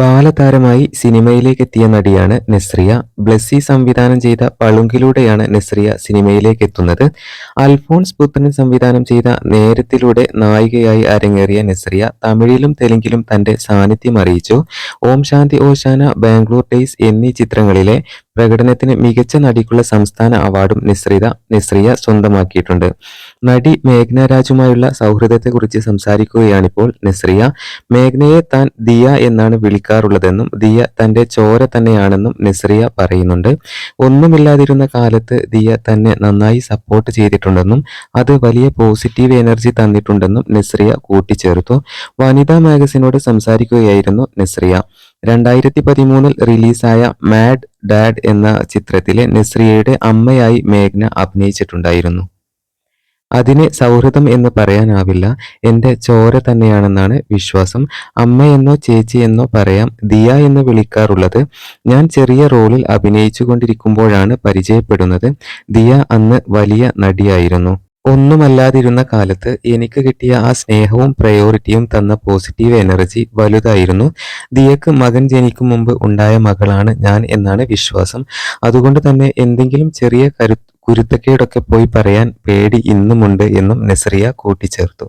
ബാലതാരമായി സിനിമയിലേക്ക് എത്തിയ നടിയാണ് നസ്രിയ. ബ്ലെസ്സി സംവിധാനം ചെയ്ത പളുങ്കിലൂടെയാണ് നസ്രിയ സിനിമയിലേക്ക് എത്തുന്നത് അൽഫോൺസ് പുത്രൻ സംവിധാനം ചെയ്ത നേരത്തിലൂടെ നായികയായി അരങ്ങേറിയ നസ്രിയ തമിഴിലും തെലുങ്കിലും തന്റെ സാന്നിധ്യം അറിയിച്ചു. ഓം ശാന്തി ഓശാന ബാംഗ്ലൂർ ഡേയ്സ് എന്നീ ചിത്രങ്ങളിലെ പ്രകടനത്തിന് മികച്ച നടിക്കുള്ള സംസ്ഥാന അവാർഡും നിസ്രിത നിസ്രിയ സ്വന്തമാക്കിയിട്ടുണ്ട്. നടി മേഘ്ന രാജുമായുള്ള സൗഹൃദത്തെക്കുറിച്ച് സംസാരിക്കുകയാണിപ്പോൾ നെസ്രിയ. മേഘ്നയെ താൻ ദിയ എന്നാണ് വിളിക്കാറുള്ളതെന്നും ദിയ തന്റെ ചോര തന്നെയാണെന്നും നെസ്രിയ പറയുന്നുണ്ട്. ഒന്നുമില്ലാതിരുന്ന കാലത്ത് ദിയ തന്നെ നന്നായി സപ്പോർട്ട് ചെയ്തിട്ടുണ്ടെന്നും അത് വലിയ പോസിറ്റീവ് എനർജി തന്നിട്ടുണ്ടെന്നും നെസ്രിയ കൂട്ടിച്ചേർത്തു. വനിതാ മാഗസിനോട് സംസാരിക്കുകയായിരുന്നു നെസ്രിയ. രണ്ടായിരത്തി പതിമൂന്നിൽ റിലീസായ മാഡ് ഡാഡ് എന്ന ചിത്രത്തിലെ നസ്രിയയുടെ അമ്മയായി മേഘ്ന അഭിനയിച്ചിട്ടുണ്ടായിരുന്നു. അതിനെ സൗഹൃദം എന്ന് പറയാനാവില്ല. എന്റെ ചോര തന്നെയാണെന്നാണ് വിശ്വാസം. അമ്മയെന്നോ ചേച്ചിയെന്നോ പറയാം ദിയ എന്ന് വിളിക്കാറുള്ളത്. ഞാൻ ചെറിയ റോളിൽ അഭിനയിച്ചു കൊണ്ടിരിക്കുമ്പോഴാണ് പരിചയപ്പെടുന്നത്. ദിയ അന്ന് വലിയ നടിയായിരുന്നു. ഒന്നുമല്ലാതിരുന്ന കാലത്ത് എനിക്ക് കിട്ടിയ ആ സ്നേഹവും പ്രയോറിറ്റിയും തന്ന പോസിറ്റീവ് എനർജി വലുതായിരുന്നു. ദിയക്ക് മകൻ ജനിക്കും മുമ്പ് ഉണ്ടായ മകളാണ് ഞാൻ എന്നാണ് വിശ്വാസം. അതുകൊണ്ട് തന്നെ എന്തെങ്കിലും ചെറിയ കരു കുരുത്തക്കേടൊക്കെ പോയി പറയാൻ പേടി ഇന്നുമുണ്ട് എന്നും നസ്രിയ കൂട്ടിച്ചേർത്തു.